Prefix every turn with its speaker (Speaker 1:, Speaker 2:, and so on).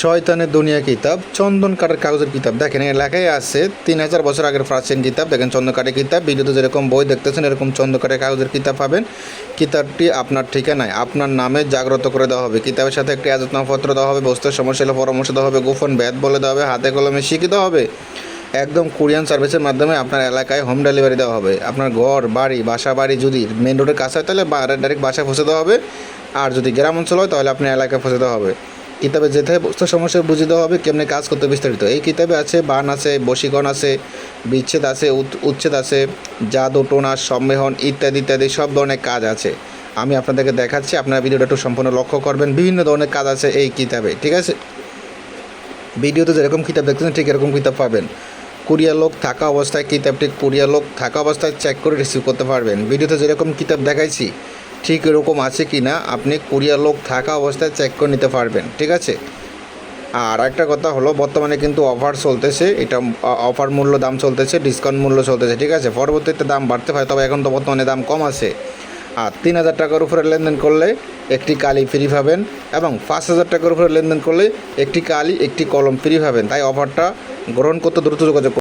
Speaker 1: শয়তানের দুনিয়া কিতাব, চন্দন কাঠের কাগজের কিতাব। দেখেন, এর লেখাই আছে, তিন হাজার বছর আগের প্রাচীন কিতাব। দেখেন, চন্দন কাঠের কিতাব। ভিডিওতে যেরকম বই দেখতেছেন, এরকম চন্দন কাঠের কাগজের কিতাব পাবেন। কিতাবটি আপনার ঠিকানায়, আপনার নামে জাগ্রত করে দেওয়া হবে। কিতাবের সাথে একটি আলোচনাপত্র দেওয়া হবে, বস্তুর সমস্যা হলে পরামর্শ দেওয়া হবে, গোপন ব্যাধ বলে দেওয়া হবে, হাতে কলমে শিখে দেওয়া হবে। একদম কুরিয়ান সার্ভিসের মাধ্যমে আপনার এলাকায় হোম ডেলিভারি দেওয়া হবে। আপনার ঘর, বাড়ি, বাসা, বাড়ি যদি মেন রোডের কাছে হয়, তাহলে ডাইরেক্ট বাসায় পৌঁছে দেওয়া হবে। আর যদি গ্রাম অঞ্চল হয়, তাহলে আপনার এলাকায় পৌঁছে দেওয়া হবে। কিতাবে যেতে বস্তু সমস্যা বুঝিয়ে দেওয়া হবে, কেমনি কাজ করতে বিস্তারিত। এই কিতাবে আছে বান আছে, বশীকরণ আছে, বিচ্ছেদ আছে উচ্ছেদ আছে, জাদু, টোনা, সম্মেহন ইত্যাদি ইত্যাদি সব ধরনের কাজ আছে। আমি আপনাদেরকে দেখাচ্ছি, আপনারা ভিডিওটা একটু সম্পূর্ণ লক্ষ্য করবেন। বিভিন্ন ধরনের কাজ আছে এই কিতাবে, ঠিক আছে? ভিডিওতে যেরকম কিতাব দেখতেছেন, ঠিক এরকম কিতাব পাবেন। কুরিয়ার লোক থাকা অবস্থায় কিতাবটি, কুরিয়ার লোক থাকা অবস্থায় চেক করে রিসিভ করতে পারবেন। ভিডিওতে যেরকম কিতাব দেখাইছি ঠিক এরকম আছে কি না আপনি কুরিয়ার লোক থাকা অবস্থায় চেক করে নিতে পারবেন, ঠিক আছে? আর একটা কথা হলো, বর্তমানে কিন্তু অফার চলতেছে, এটা অফার মূল্য দাম চলতেছে ডিসকাউন্ট মূল্য চলতেছে, ঠিক আছে? পরবর্তীতে দাম বাড়তে পারে, তবে এখন তো বর্তমানে দাম কম আছে। আর তিন হাজার টাকার উপরে লেনদেন করলে একটি কালি ফ্রি পাবেন, এবং পাঁচ হাজার টাকার উপরে লেনদেন করলে একটি কালি, একটি কলম ফ্রি পাবেন। তাই অফারটা গ্রহণ করতে দ্রুত যোগাযোগ।